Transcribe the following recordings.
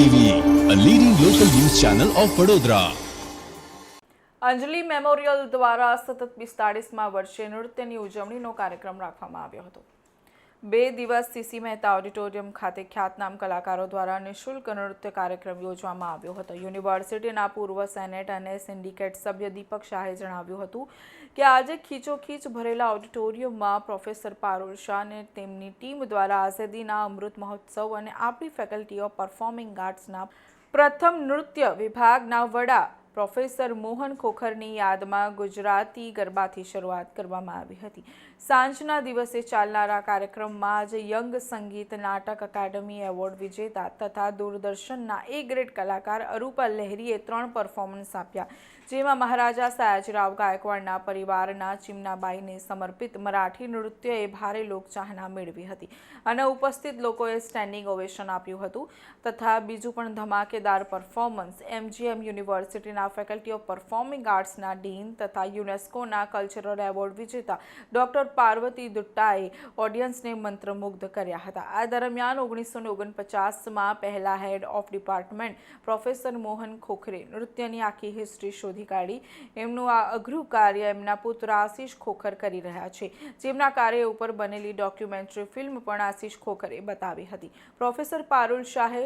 TV a leading local news channel of Vadodara Anjali memorial દ્વારા સતત પિસ્તાળીસમાં વર્ષે નૃત્યની ઉજવણીનો કાર્યક્રમ રાખવામાં આવ્યો હતો. બે દિવસ સીસી મહેતા ઓડિટોરિયમ ખાતે ખ્યાતનામ કલાકારો દ્વારા નિઃશુલ્ક નૃત્ય કાર્યક્રમ યોજવામાં આવ્યો હતો. યુનિવર્સિટીના પૂર્વ સેનેટ અને સિન્ડિકેટ સભ્ય દીપક શાહે જણાવ્યું હતું કે આજે ખીચોખીચ ભરેલા ઓડિટોરિયમમાં પ્રોફેસર પારુલ શાહ અને તેમની ટીમ દ્વારા આઝાદીના અમૃત મહોત્સવ અને આપણી ફેકલ્ટી ઓફ પરફોર્મિંગ આર્ટ્સના પ્રથમ નૃત્ય વિભાગના વડા પ્રોફેસર મોહન ખોખરની યાદમાં ગુજરાતી ગરબાથી શરૂઆત કરવામાં આવી હતી. સાંજના દિવસે ચાલનારા કાર્યક્રમમાં આજે યંગ સંગીત નાટક અકાદમી એવોર્ડ વિજેતા તથા દૂરદર્શનના એ ગ્રેડ કલાકાર અરૂપા લહેરીએ ત્રણ પરફોર્મન્સ આપ્યા, જેમાં મહારાજા સયાજીરાવ ગાયકવાડના પરિવારના ચિમનાબાઈને સમર્પિત મરાઠી નૃત્યએ ભારે લોકચાહના મેળવી હતી અને ઉપસ્થિત લોકોએ સ્ટેન્ડિંગ ઓવેશન આપ્યું હતું તથા બીજું પણ ધમાકેદાર પરફોર્મન્સ એમજીએમ યુનિવર્સિટીના ફેકલ્ટી ઓફ પરફોર્મિંગ આર્ટ્સના ડીન તથા યુનેસ્કોના કલ્ચરલ એવોર્ડ વિજેતા ડોક્ટર પાર્વતી દુટ્ટાએ ઓડિયન્સને મંત્રમુગ્ધ કર્યા હતા. આ દરમિયાન ઓગણીસો ને ઓગણપચાસમાં પહેલા head of department professor Mohan ખોખરે નૃત્યની આખી હિસ્ટ્રી શોધી કાઢી. એમનું આ અઘરું કાર્ય એમના પુત્ર આશીષ ખોખર કરી રહ્યા છે. જેમના કાર્ય ઉપર બનેલી ડોક્યુમેન્ટરી ફિલ્મ પણ આશીષ ખોખરે બતાવી હતી. પ્રોફેસર પારુલ શાહે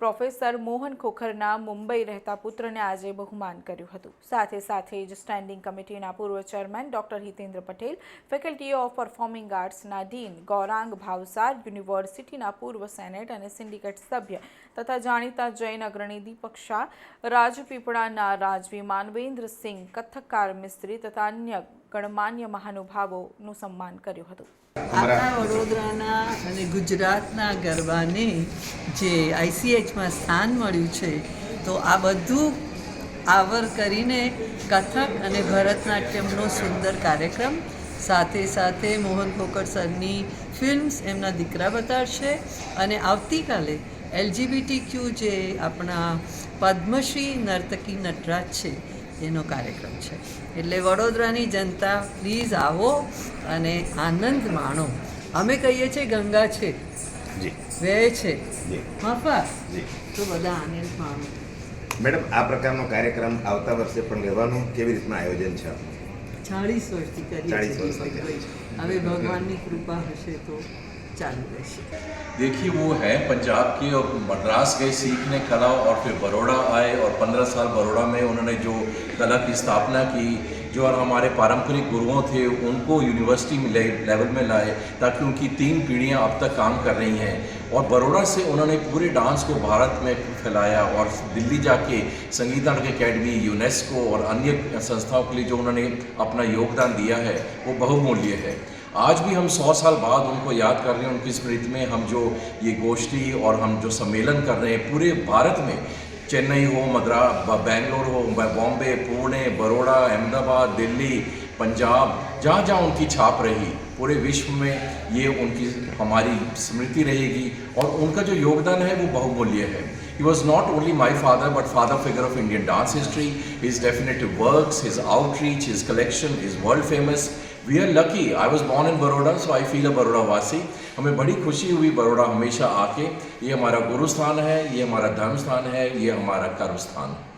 પ્રોફેસર મોહન ખોખરના મુંબઈ રહેતા પુત્રને આજે બહુમાન કર્યું હતું. સાથે સાથે જ સ્ટેન્ડિંગ કમિટીના પૂર્વ chairman doctor Hitendra Patel, faculty of performing આર્ટ્સના dean Gaurang Bhavsar, યુનિવર્સિટીના પૂર્વ સેનેટ અને સિન્ડિકેટ સભ્ય તથા જાણીતા જૈન અગ્રણી દીપક શાહ, રાજપીપળાના રાજવી માનવેન્દ્ર સિંહ કથકકાર મિસ્ત્રી તથા અન્ય ગણમાન્ય મહાનુભાવોનું સન્માન કર્યું હતું. આપણા વડોદરાના અને ગુજરાતના ગરબાને જે આઈસીએચમાં સ્થાન મળ્યું છે તો આ બધું આવર કરીને કથક અને ભરતનાટ્યમનો સુંદર કાર્યક્રમ સાથે સાથે મોહન ખોકર સરની ફિલ્મ્સ એમના દીકરા બતાડશે અને આવતીકાલે એલજીબીટી ક્યુ જે આપણા પદ્મશ્રી નર્તકી નટરાજ છે એનો કાર્યક્રમ છે. એટલે વડોદરાની જનતા પ્લીઝ આવો અને આનંદ માણો. અમે કહીએ છીએ ગંગા છે. જી. છે. જી. તો બધા આનંદ માણો. મેડમ આ પ્રકારનો કાર્યક્રમ આવતા વર્ષે પણ લેવાનું કેવી રીતના આયોજન છે? ચાળીસ વર્ષથી કરીએ છીએ. હવે ભગવાનની કૃપા હશે તો चालू देखिए, वो है पंजाब के और मद्रास गए सीखने कला और फिर बड़ोड़ा आए और पंद्रह साल बड़ोड़ा में उन्होंने जो कला की स्थापना की, जो और हमारे पारंपरिक गुरुओं थे, उनको यूनिवर्सिटी में लेवल में लाए, ताकि उनकी तीन पीढ़ियाँ अब तक काम कर रही हैं। और बड़ोड़ा से उन्होंने पूरे डांस को भारत में फैलाया और दिल्ली जाके संगीत नाटक अकेडमी यूनेस्को और अन्य संस्थाओं के लिए जो उन्होंने अपना योगदान दिया है, वो बहुमूल्य है। आज भी हम सौ साल बाद उनको याद कर रहे हैं उनकी स्मृति में हम जो ये गोष्ठी और हम जो सम्मेलन कर रहे हैं पूरे भारत में चेन्नई हो मद्रा बेंगलोर हो बॉम्बे पुणे बड़ोड़ा अहमदाबाद दिल्ली पंजाब जहाँ जहाँ उनकी छाप रही पूरे विश्व में ये उनकी हमारी स्मृति रहेगी और उनका जो योगदान है वो बहुमूल्य है he was not only my father but father figure of Indian dance history His definitive works, his outreach his collection is world famous. We are lucky. I was born in Baroda, so I feel a Baroda वासी हमें बड़ी खुशी हुई बड़ौदा हमेशा आके ये हमारा गुरु स्थान है ये हमारा धर्म स्थान है ये हमारा कर्म स्थान है